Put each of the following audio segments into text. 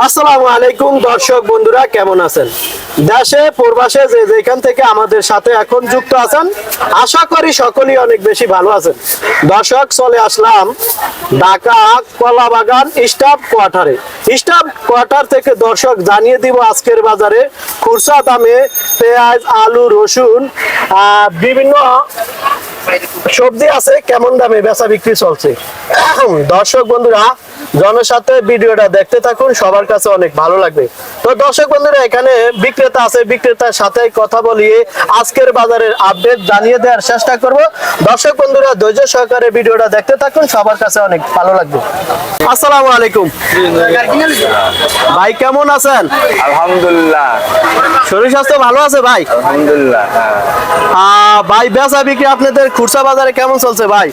আসসালামু আলাইকুম, দর্শক বন্ধুরা, কেমন আছেন? দেশে, প্রবাসে যে যেখান থেকে আমাদের সাথে এখন যুক্ত আছেন, আশা করি সকলেই অনেক বেশি ভালো আছেন। দর্শক, চলে আসলাম ঢাকা কলা বাগান স্টাফ কোয়ার্টারে। স্টাফ কোয়ার্টার থেকে দর্শক জানিয়ে দিব আজকের বাজারে খুরসা দামে পেঁয়াজ, আলু, রসুন বিভিন্ন সবজি আছে, কেমন দামে বেচা বিক্রি চলছে। দর্শক বন্ধুরা জনসাথে ভিডিওটা দেখতে থাকুন সবার কাছে অনেক ভালো লাগবে। তো দর্শক বন্ধুরা এখানে বিক্রেতা আছে বিক্রেতার সাথে কথা বলিয়ে আজকের বাজারের আপডেট জানিয়ে দেওয়ার চেষ্টা করব। দর্শক বন্ধুরা ধৈর্য সহকারে ভিডিওটা দেখতে থাকুন সবার কাছে অনেক ভালো লাগবে। আসসালামু আলাইকুম। ভাই কেমন আছেন? আলহামদুলিল্লাহ। শরীর স্বাস্থ্য ভালো আছে ভাই? আলহামদুলিল্লাহ হ্যাঁ। আহ, ভাই বেচা বিক্রি আপনাদের খুরসা বাজারে কেমন চলছে ভাই?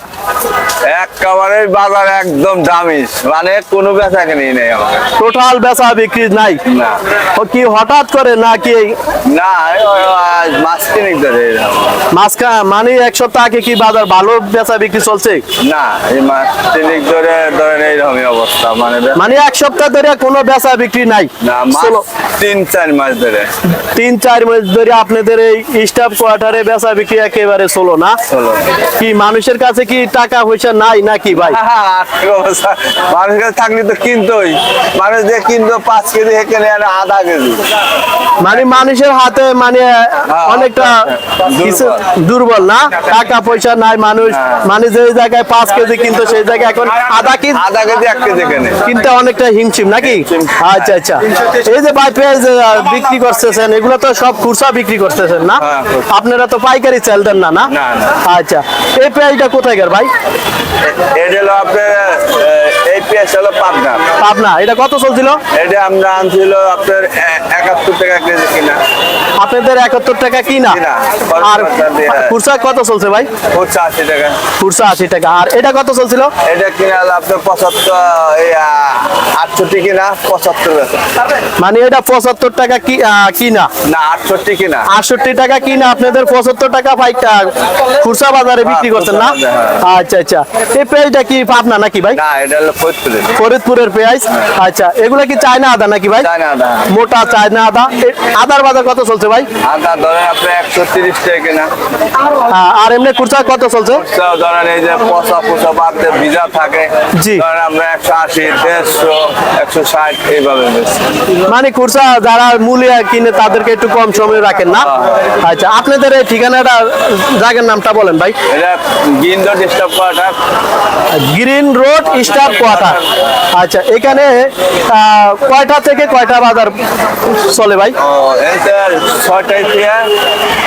একেবারে বাজার একদম দামিস মানে কোনো বেচা কিনি নেই আমার টোটাল বেচা বিক্রি নাই? না। কি হঠাৎ করে নাকি না মাস কিনিক ধরে মানে এক সপ্তাহ আগে কি বাজার ভালো বেচা বিক্রি চলছে? না এই মাস তিনিক ধরে ধরেন এইরকমই অবস্থা মানে মানে এক সপ্তাহ ধরে কোনো বেচা বিক্রি নাই। না তিন চার মাস ধরে। তিন চার মাস ধরে আপনাদের এই স্টাফ কোয়ার্টারে বেচা বিক্রি একেবারে চলো না? কি মানুষের কাছে কি টাকা পয়সা নাই নাকি ভাই? মানুষের কাছে থাকলে তো কিনতোই। মানুষ দিয়ে কিনতো পাঁচ কেজি এখানে আর আধা কেজি। মানে মানুষের হাতে মানে অনেকটা কিছু দুর্বল না? টাকা পয়সা নাই মানুষ। হ্যাঁ। মানে যে জায়গায় পাঁচ কেজি কিন্তু সেই জায়গায় এখন আধা কেজি আধা কেজি এক কেজি কেনে কিনতে অনেকটা হিমশিম নাকি? আচ্ছা আচ্ছা। এই যে ভাই পেঁয়াজ বিক্রি করতেছেন এগুলো তো সব খুরসা বিক্রি করতেছেন না? হ্যাঁ, আপনারা তো পাইকারি চাল দেন না না? না, না। আচ্ছা। এই পেঁয়াজটা কোথায় গেল ভাই? এটা হলো আপনার এই পেঁয়াজ হলো পাবনা। পাবনা এটা কত চলছিল? এটা আমরা আনছিল আপনার একাত্তর টাকা কেজি কিনা। আপনাদের একাত্তর টাকা কিনা? কিনা। আর খরচা দিয়ে। খুরসা কত চলছে ভাই? হচ্ছে আশি টাকা। খুরসা আশি টাকা। আর এটা কত চলছিল? এটা কিনা আপনার পঁচাত্তর আটষট্টি কিনা পঁচাত্তর মানে এটা পঁচাত্তর টাকা কি কিনা? না আটষট্টি কিনা। আটষট্টি টাকা কিনা আপনাদের পঁচাত্তর টাকা পাইকা খুরসা বাজারে বিক্রি করছেন না? আচ্ছা আচ্ছা। এই পেঁয়াজটা কি পাবনা নাকি ভাই? না এটা হলো ফরিদপুরের। ফরিদপুরের পেঁয়াজ। আচ্ছা এগুলা কি চায়না আদা নাকি ভাই? চায়না আদা। মোটা চায়না আদা। আদার বাজার কত চলছে ভাই? আদা ধরেন একশো তিরিশ টাকা কিনা। আর এমনি কুরচা কত চলছে? তো ধরেন এই যে পচা পচা বাদতে ভিজা থাকে। জি। ধরেন আমরা একশো আশি দেড়শো একশো ষাট এইভাবে মানে কুরচা যারা মূলিয়া কিনে তাদেরকে একটু কম সময় রাখেন না? আচ্ছা আপনাদের এই ঠিকানাটা জায়গার নামটা বলেন ভাই। এটা গিন্দ গ্রিন রোড স্টাফ কোয়ার্টার আচ্ছা এখানে কয়টা থেকে কয়টা বাজার চলে ভাই? ছয়টায় থেকে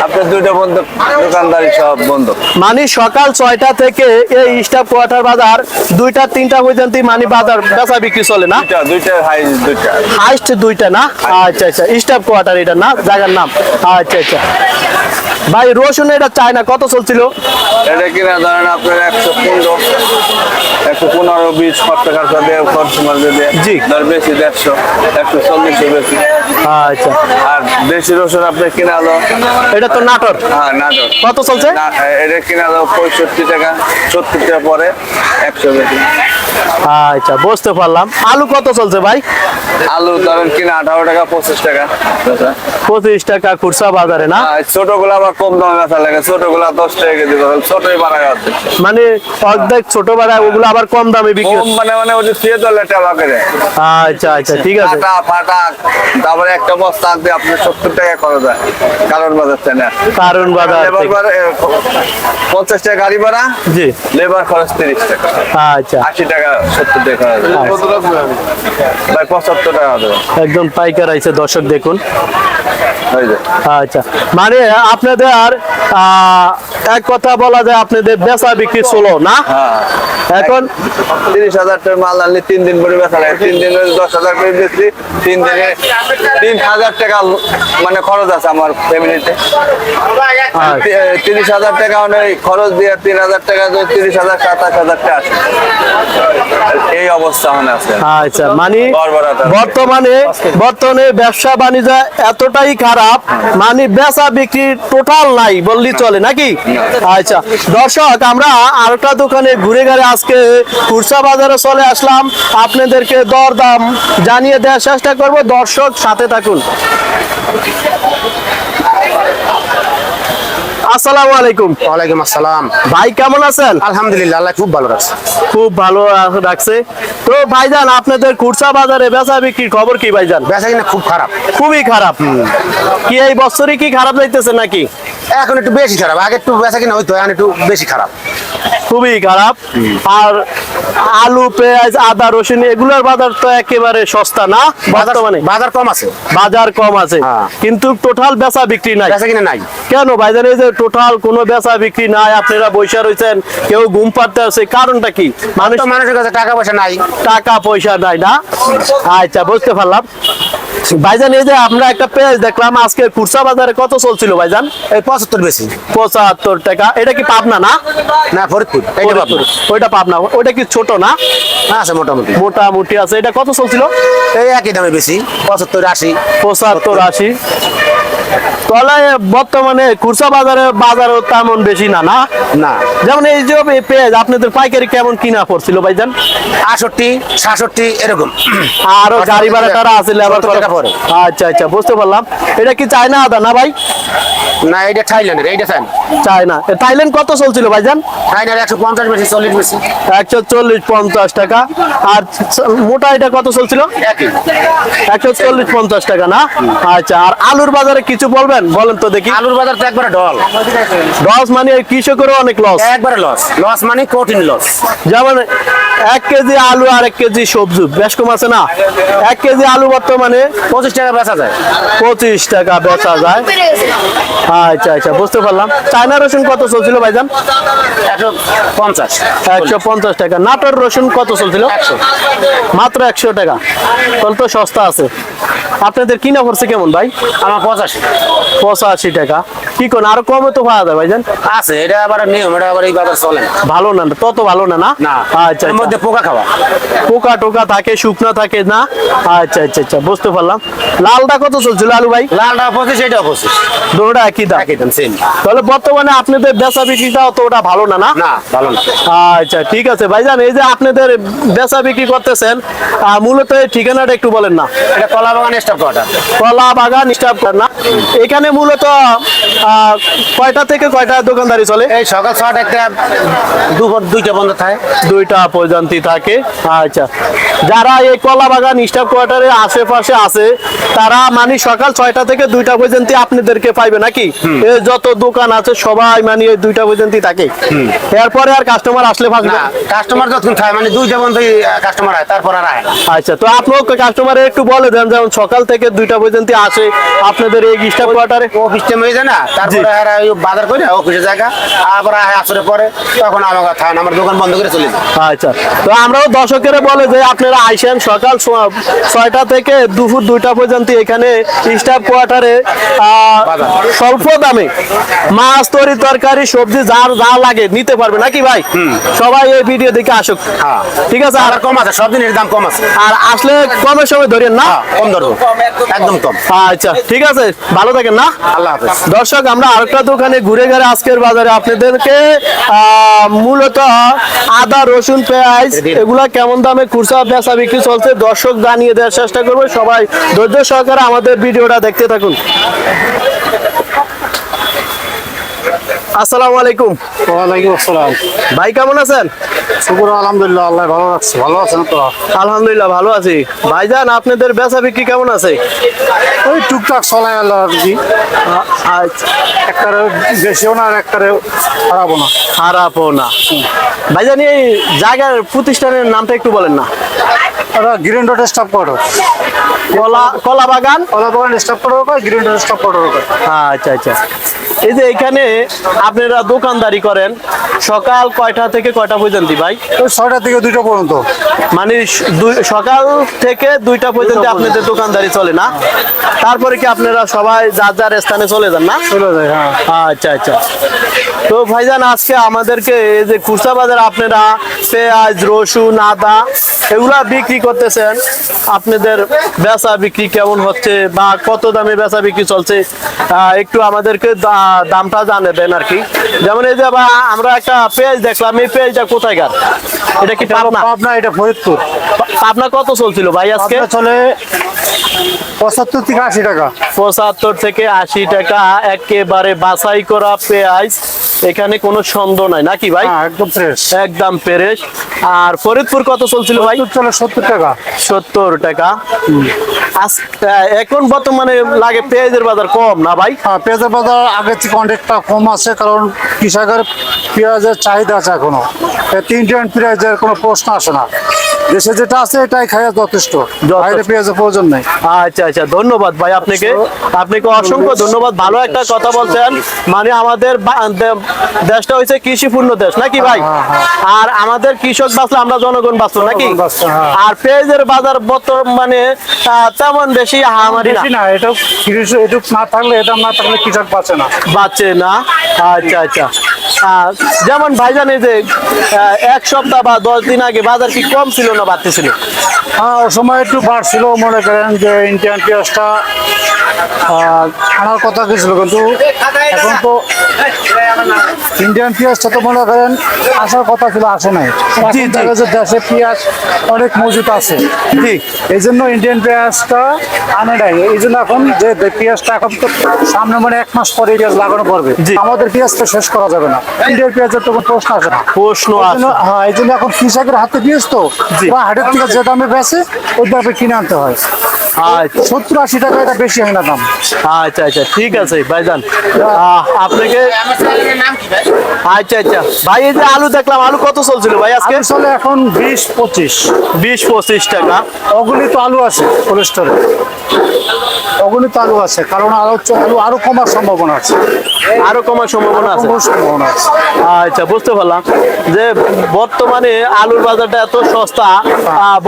আপনার দুইটা বন্ধ দোকানদারি সব বন্ধ। মানে সকাল ছয়টা থেকে এই স্টাফ কোয়ার্টার বাজার দুইটা তিনটা পর্যন্ত মানে বাজার বেচা বিক্রি চলে না? দুইটা দুইটা হাই দুইটা। হাইস্ট দুইটা না? আচ্ছা আচ্ছা স্টাফ কোয়ার্টার এটা না? জায়গার নাম। আচ্ছা আচ্ছা। ভাই রসুন এটা চায় না কত চলছিল? এটা কিনা ধরেন আপনার একশো পনেরো একশো পনেরো বিশ খরচা দিয়ে খরচ মারবে জি। ধর বেশি দেড়শো একশো বেশি। আচ্ছা। আর দেশি রসুন আপনার কিনা হলো এটা তো নাটক হ্যাঁ নাটক কত চলছে? এটা কিনা হলো পঁয়ষট্টি টাকা সত্তর টাকা পরে একশো বেশি। আচ্ছা বুঝতে পারলাম। আলু কত চলছে ভাই? আলু ধরেন কিনা আঠারো টাকা পঁচিশ টাকা। পঁচিশ টাকা খুরসা বাজারে না? আর ছোটগুলো আবার কম দামে বেচা লাগে ছোটগুলো দশ টাকা কেজি করে ছোটই বানায় হচ্ছে মানে অর্ধেক ছোট বেড়া ওগুলো আবার কম দামে বিক্রি কম মানে মানে ওই করে। আচ্ছা আচ্ছা ঠিক আছে। ফাটা ফাটা তারপরে একটা বস্তা আনতে আপনি সত্তর টাকা খরচ কারণ বাজাচ্ছে না কারণ বাজার লেবার থেকে। ভাড়া, এ, পঞ্চাশ টাকা গাড়ি ভাড়া জি। লেবার খরচ তিরিশ টাকা। আচ্ছা। আশি টাকা সত্তর টাকা ভাই পঁচাত্তর টাকা দেবো। একদম পাইকার আইছে দর্শক দেখুন। আচ্ছা। মানে আপনাদের আহ, এক কথা বলা যায় আপনাদের বেচা বিক্রি চলো না? হ্যাঁ। এখন? তিরিশ হাজার টাকার মাল আনলে তিন দিন পরে বেচা লাগে। তিন দিনে দশ হাজার করে বেশি তিন দিনে তিন হাজার টাকা মানে খরচ আছে আমার ফ্যামিলিতে তিরিশ হাজার টাকা মানে খরচ দিয়ে তিন হাজার টাকা তিরিশ হাজার সাতাশ হাজার টাকা এই অবস্থা মানে আছে। আচ্ছা মানে বর্তমানে বর্তমানে ব্যবসা বাণিজ্য এতটাই খারাপ মানে বেচা বিক্রি টোটাল নাই বললি চলে নাকি? আচ্ছা দর্শক, আমরা আরেকটা দোকানে ঘুরে গেলে আজকে কুরসা বাজারে চলে আসলাম। আপনাদেরকে দর দাম জানিয়ে দেওয়ার চেষ্টা করব। দর্শক, সাথে থাকুন। আসসালামু আলাইকুম। ওয়ালাইকুম আসসালাম। ভাই কেমন আছেন? আলহামদুলিল্লাহ আল্লাহ খুব ভালো রাখছে। খুব ভালো রাখছে। তো ভাইজান আপনাদের কুরসা বাজারে বেচা বিক্রির খবর কি ভাইজান? বেচা কিনা খুব খারাপ। খুবই খারাপ কি এই বছরই কি খারাপ যাইতেছে নাকি? এখন একটু বেশি খারাপ। আগে একটু বেচা কিনা হইতো এখন একটু বেশি খারাপ। খুবই খারাপ। আর আলু পেঁয়াজ আদা রসুন এগুলোর বাজার তো একেবারে সস্তা না বাজার বর্তমানে। বাজার কম আছে। বাজার কম আছে। হ্যাঁ। কিন্তু টোটাল বেচা বিক্রি নাই। বেচা কিনা নাই। কেন ভাইজান এই যে টোটাল কোনো বেচা বিক্রি নাই আপনারা বৈশা রয়েছেন কেউ ঘুম পাড়তে আছে কারণটা কি? মানুষ মানুষের কাছে টাকা পয়সা নাই। টাকা পয়সা নাই না? আচ্ছা বুঝতে পারলাম। ভাইজান এই যে আমরা একটা পেঁয়াজ দেখলাম আজকে কুরসা বাজারে কত চলছিল ভাইজান? এই পঁচাত্তর বেশি। পঁচাত্তর টাকা। এটা কি পাবনা না? না ফরিদপুর। ওইটা পাবনা। ওইটা কি ছোট না? আছে মোটামুটি। মোটামুটি আছে। এটা কত চলছিল? এই একই দামে বেশি। পঁচাত্তর আশি। পঁচাত্তর আশি। তাহলে বর্তমানে খুরসা বাজারে বাজারও তেমন বেশি না না? না। যেমন এই যে পেঁয়াজ আপনাদের পাইকারি কেমন কিনা পড়ছিল ভাইজান? আটষট্টি সাতষট্টি এরকম। আরও গাড়ি ভাড়া টাড়া আছে লেবার সত্তর আচ্ছা আচ্ছা বুঝতে পারলাম। এটা কি চায়না আদা না ভাই? না এইটা থাইল্যান্ডের এইটা চান চায়না। থাইল্যান্ড কত চলছিল ভাইজান? থাইল্যান্ড একশো পঞ্চাশ বেশি চল্লিশ বেশি। একশো চল্লিশ পঞ্চাশ টাকা। আর মোটা এটা কত চলছিল? একশো চল্লিশ পঞ্চাশ টাকা না? আচ্ছা আর আলুর বাজারে কিছু বলবেন? বলেন তো দেখি। আলুর বাজার তো একবারে ডল। লস মানে কৃষকেরও অনেক লস একবারে লস লস মানে কঠিন লস যেমন এক কেজি আলু আর এক কেজি সবজি। বেশ কম আছে না? এক কেজি আলু বর্তমানে পঁচিশ টাকা বেচা যায়। পঁচিশ টাকা বেচা যায়। আচ্ছা আচ্ছা বুঝতে পারলাম। চায়না রসুন কত চলছিল ভাইজান? পঞ্চাশ। একশো পঞ্চাশ টাকা। নাটোর রসুন কত চলছিল? মাত্র একশো টাকা। তাহলে তো সস্তা আছে। আপনাদের কিনা করছে কেমন ভাই? আমার পঁচাশি। পঁচাশি টাকা। কি কোন আরও কমে তো পাওয়া যায় ভাইজান? আছে এটা আবার নিয়ম এটা আবার এই বাজার চলে ভালো না তত ভালো না? না। আচ্ছা আচ্ছা। মধ্যে পোকা খাওয়া। পোকা টোকা থাকে শুকনা থাকে না? আচ্ছা আচ্ছা আচ্ছা বুঝতে পারলাম। লালটা কত চলছিল আলু ভাই? লালটা পঁচিশ এটাও পঁচিশ। দুটোটা একই দাম? একই দাম সেম তাহলে বর্তমানে আপনাদের বেচা বিক্রিটাও তো ওটা ভালো না না? না ভালো না। আচ্ছা ঠিক আছে। ভাইজান এই যে আপনাদের বেচা বিক্রি করতেছেন মূলত এই ঠিকানাটা একটু বলেন না। এটা কলা বাগান স্টাফ কোয়ার্টার। কলা বাগান স্টাফ না? এখানে মূলত কয়টা থেকে কয়টা দোকানদারি চলে? এই সকাল ছটা একটা দুপুর দুইটা বন্ধ থাকে। দুইটা পর্যন্ত থাকে। আচ্ছা। যারা এই কলা বাগান স্টাফ কোয়ার্টারের আশেপাশে আছে তারা মানে সকাল ছয়টা থেকে দুইটা পর্যন্ত আপনাদেরকে পাইবে নাকি? যত দোকান আছে সবাই মানে এই দুইটা পর্যন্ত থাকে। এরপরে আর কাস্টমার আসলে ফাঁকবে না? কাস্টমার যতক্ষণ থাকে মানে দুইটা বন্ধ কাস্টমার হয় তারপর আর আয় আচ্ছা তো আপনার কাস্টমারে একটু বলে দেন যেমন সকাল থেকে দুইটা পর্যন্ত আসে আপনাদের এই স্টাফ কোয়ার্টারে? অফিস টাইম হয়ে যায় না তারপরে আর বাজার করে অফিসে জায়গা আবার আসরে পরে তখন আমার থাকেন আমার দোকান বন্ধ করে চলে যায়। আচ্ছা। তো আমরাও দর্শকের বলে যে আপনারা আইসেন সকাল ছয়টা থেকে দুপুর দুইটা পর্যন্ত এখানে স্টাফ কোয়ার্টারে স্বল্প দামে মাছ তরি তরকারি সবজি যার যা লাগে নিতে পারবে। নাকি ভাই? সবাই এই ভিডিও দেখে আসুক। হ্যাঁ। ঠিক আছে আর কম আছে সব জিনিসের দাম কম আছে। আর আসলে কমের সময় ধরেন না? হ্যাঁ, কম ধরবো। একদম কম। আচ্ছা ঠিক আছে ভালো থাকেন না? আল্লাহ হাফেজ। দর্শক আমরা আরেকটা দোকানে ঘুরে ঘুরে আজকের বাজারে আপনাদেরকে আহ, মূলত আদা রসুন পেঁয়াজ এগুলা কেমন দামে খুচরা বেচা বিক্রি চলছে দর্শক জানিয়ে দেওয়ার চেষ্টা করব। সবাই ধৈর্য সহকারে আমাদের ভিডিওটা দেখতে থাকুন। আসসালামু আলাইকুম। ওয়ালাইকুম আসসালাম। ভাই কেমন আছেন? শুকুর আলহামদুলিল্লাহ আল্লাহ ভালো রাখছে। ভালো আছেন তো আলহামদুলিল্লাহ ভালো আছি। ভাইজান আপনাদের বেচা বিক্রি কেমন আছে? ওই টুকটাক চলে গেল আর কি। আচ্ছা। একটারে বেশিও না আর একটারে খারাপও না। খারাপও না। ভাইজান এই জায়গার প্রতিষ্ঠানের নামটা একটু বলেন না। ওরা গ্রিন রোড স্টাফ কোয়ার্টার কলা কলা বাগান? কলা বাগান কোয়ার্টার কয় গ্রিন রোড কোয়ার্টার কয়। আচ্ছা আচ্ছা। এই যে এখানে আপনারা দোকানদারি করেন সকাল কয়টা থেকে কয়টা পর্যন্ত ভাই? ছয়টা থেকে দুইটা পর্যন্ত। মানে সকাল থেকে দুইটা পর্যন্ত আপনাদের দোকানদারি চলে না? তারপরে কি আপনারা সবাই যার যার স্থানে চলে যান না? চলে যায় হ্যাঁ। আচ্ছা আচ্ছা। তো ভাইজান আজকে আমাদেরকে এই যে খুচরা বাজার আপনারা পেঁয়াজ রসুন আদা এগুলা বিক্রি করতেছেন। আপনাদের বেচা বিক্রি কেমন হচ্ছে বা কত দামে বেচা বিক্রি চলছে? একটু আমাদেরকে দামটা জানিয়ে দেন আর কি। যেমন এই যে আমরা একটা পেজ দেখলাম এই পেজটা কোথায়কার এটা কি পাবনা? পাবনা এটা ফরিদপুর। পাবনা কত চলছিল ভাই আজকে? চলে পঁচাত্তর থেকে আশি টাকা। পঁচাত্তর থেকে আশি টাকা একেবারে বাছাই করা পেঁয়াজ। এখানে কোনো সন্দেহ নাই। নাকি ভাই? হ্যাঁ একদম ফ্রেশ একদম পেরেশ আর ফরিদপুর কত চলছিল ভাই? চলে সত্তর টাকা। সত্তর টাকা। এখন বর্তমানে লাগে পেঁয়াজের বাজার কম না ভাই? হ্যাঁ পেঁয়াজের বাজার আগের থেকে অনেকটা কম আছে কারণ কৃষকের পেঁয়াজের চাহিদা আছে এখনও। এই তিনটে পেঁয়াজের কোনো প্রশ্ন আসে না। দেশে যেটা আছে এটাই খাওয়া যথেষ্ট। বাইরে পেঁয়াজের প্রয়োজন নেই। আচ্ছা আচ্ছা ধন্যবাদ ভাই আপনাকে। আপনাকে অসংখ্য ধন্যবাদ। ভালো একটা কথা বলছেন। মানে আমাদের দেশটা হয়েছে কৃষিপূর্ণ দেশ নাকি ভাই? আর আমাদের কৃষক বাঁচলে আমরা জনগণ বাঁচলো নাকি? হ্যাঁ। আর পেঁয়াজের বাজার বর্তমানে আহ, তেমন বেশি হামারি না। এটা না থাকলে এটা না থাকলে কৃষক বাঁচে না। বাঁচে না। আচ্ছা আচ্ছা। যেমন ভাইজান এই যে এক সপ্তাহ বা দশ দিন আগে বাজার কি কম ছিল না বাড়তে ছিল হ্যাঁ ও সময় একটু বাড়ছিল, মনে করেন যে ইন্ডিয়ান পেঁয়াজটা আনার কথা গেছিল কিন্তু এখন তো ইন্ডিয়ান পেঁয়াজটা তো মনে করেন আসার কথা ছিল আসে নাই। দেশে পেঁয়াজ অনেক মজুত আছে। জি। এই জন্য ইন্ডিয়ান পেঁয়াজটা আনে নাই। এই জন্য এখন যে পেঁয়াজটা এখন তো সামনে মানে এক মাস পরে পেঁয়াজ লাগানো পড়বে। আমাদের পেঁয়াজ তো শেষ করা যাবে না। ইন্ডিয়ান পেঁয়াজের তো কোনো প্রশ্ন আসে না। প্রশ্ন হ্যাঁ এই জন্য এখন কৃষকের হাতে পেঁয়াজ তো। বা হাটের থেকে যে দামে বেচে ওই দামে কিনে আনতে হয়। আচ্ছা। সত্তর আশি টাকা এটা বেশি হয় না দাম। আচ্ছা আচ্ছা। ঠিক আছে ভাইজান। আপনাকে আচ্ছা আচ্ছা। ভাই এই যে আলু দেখলাম আলু কত চলছিল ভাই আজকে? চলে এখন বিশ পঁচিশ। বিশ পঁচিশ টাকা। অগণিত আলু আছে কোলেস্টোরে অগণিত আলু আছে কারণ আলু আলু আরও কমার সম্ভাবনা আছে। আরও কমার সম্ভাবনা আছে? সম্ভাবনা আছে। আচ্ছা বুঝতে পারলাম যে বর্তমানে আলুর বাজারটা এত সস্তা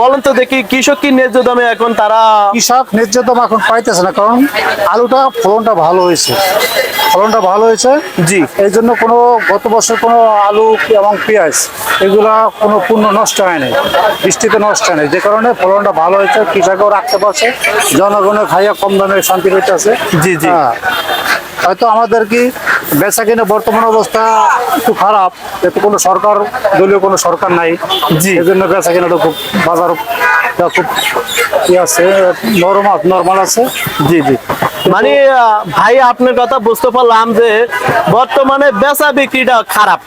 বলেন তো দেখি কৃষক কি ন্যায্য দামে এখন তারা কৃষক ন্যায্য দাম এখন পাইতেছে না কারণ আলুটা ফলনটা ভালো হয়েছে। ফলনটা ভালো হয়েছে। জি। এই জন্য কোনো গত বছর কোনো আলু এবং পেঁয়াজ এগুলা কোনো পূর্ণ নষ্ট হয়নি বৃষ্টিতে নষ্ট হয়নি। যে কারণে ফলনটা ভালো হয়েছে কৃষকও রাখতে পারছে জনগণের খাইয়া কম দামে শান্তি পেতেছে জি, জি। হয়তো আমাদের কি বেচা কিনে বর্তমান অবস্থা একটু খারাপ যেহেতু কোনো সরকার দলীয় কোনো সরকার নাই। জি। এই জন্য বেচা কিনাটা খুব বাজার খুব ইয়ে আছে নরম নর্মাল আছে। জি জি। মানে ভাই আপনার কথা বুঝতে পারলাম যে বর্তমানে বেচা বিক্রিটা খারাপ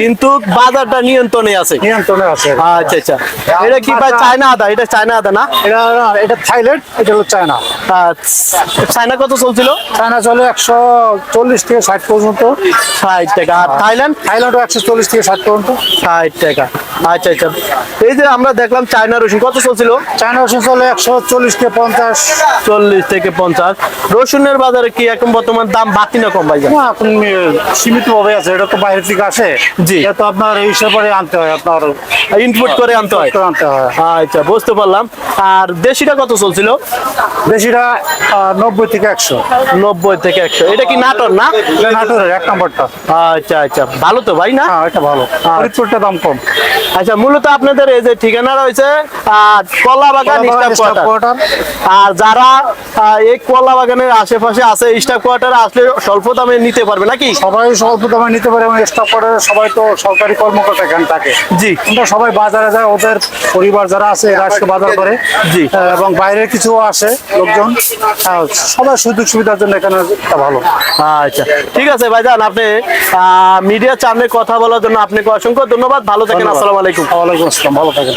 কিন্তু বাজারটা নিয়ন্ত্রণে আছে। নিয়ন্ত্রণে আছে। আচ্ছা আচ্ছা। এটা কি ভাই চায়না আদা? এটা চায়না আদা না? এটা এটা থাইল্যান্ড এটা হলো চায়না। চায়না কত চলছিল? চায়না চলে একশো চল্লিশ থেকে ষাট পর্যন্ত। ষাট টাকা। আর থাইল্যান্ড? থাইল্যান্ডও একশো চল্লিশ থেকে ষাট পর্যন্ত। ষাট টাকা। আচ্ছা আচ্ছা। এই যে আমরা দেখলাম চায়না রসুন কত চলছিল? চায়না ওষুধ চলে একশো চল্লিশ থেকে পঞ্চাশ। চল্লিশ থেকে পঞ্চাশ। রসুনের বাজারে কি এখন বর্তমান দাম বাড়তি না কম ভাই এখন সীমিত ভাবে আছে এটা তো বাইরে থেকে আসে। জি। এটা তো আপনার এই হিসাবে আনতে হয় আপনার ইনপুট করে আনতে হয়? আনতে হয়। আচ্ছা বুঝতে পারলাম। আর দেশিটা কত চলছিল? দেশিটা নব্বই থেকে একশো। নব্বই থেকে একশো। এটা কি নাটক না? এটা নাটোরের এক নম্বরটা। আচ্ছা আচ্ছা ভালো তো ভাই না? হ্যাঁ এটা ভালো। ফরিদপুরটা দাম কম। আচ্ছা মূলত আপনাদের এই যে ঠিকানা রয়েছে কলা বাগান আর যারা এই কলা বাগানের আশেপাশে আছে স্টাফ কোয়ার্টারে আসলে স্বল্প দামে নিতে পারবে নাকি? সবাই স্বল্প দামে নিতে পারে এবং স্টাফ করে সবাই তো সরকারি কর্মকর্তা এখানে থাকে। জি। আমরা সবাই বাজারে যায় ওদের পরিবার যারা আছে এরা আজকে বাজার করে। জি। এবং বাইরের কিছু আসে লোকজন সবার সুযোগ সুবিধার জন্য এখানে ভালো। আচ্ছা ঠিক আছে ভাইজান আপনি মিডিয়ার সামনে কথা বলার জন্য আপনাকে অসংখ্য ধন্যবাদ। ভালো থাকেন আসসালামু আলাইকুম। ওয়ালাইকুম আসসালাম ভালো থাকেন।